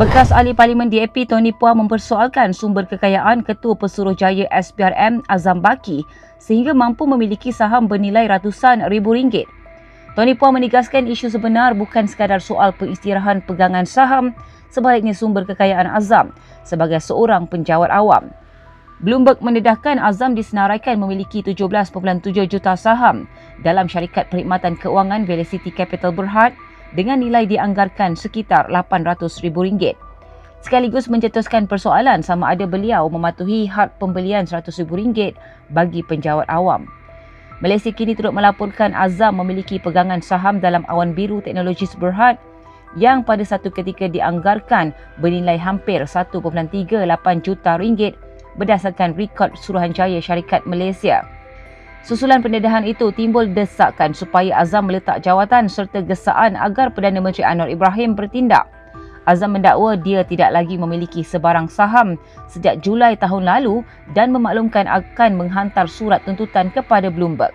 Bekas ahli parlimen DAP Tony Puah mempersoalkan sumber kekayaan Ketua Pesuruhjaya SPRM Azam Baki sehingga mampu memiliki saham bernilai ratusan ribu ringgit. Tony Puah menegaskan isu sebenar bukan sekadar soal pengistirahan pegangan saham sebaliknya sumber kekayaan Azam sebagai seorang penjawat awam. Bloomberg mendedahkan Azam disenaraikan memiliki 17.7 juta saham dalam syarikat perkhidmatan keuangan Velocity Capital Berhad dengan nilai dianggarkan sekitar RM800,000. Sekaligus mencetuskan persoalan sama ada beliau mematuhi had pembelian RM100,000 bagi penjawat awam. Malaysia kini turut melaporkan Azam memiliki pegangan saham dalam awan biru teknologi Berhad yang pada satu ketika dianggarkan bernilai hampir 1.38 juta ringgit berdasarkan rekod Suruhanjaya Syarikat Malaysia. Susulan pendedahan itu timbul desakan supaya Azam meletak jawatan serta gesaan agar Perdana Menteri Anwar Ibrahim bertindak. Azam mendakwa dia tidak lagi memiliki sebarang saham sejak Julai tahun lalu dan memaklumkan akan menghantar surat tuntutan kepada Bloomberg.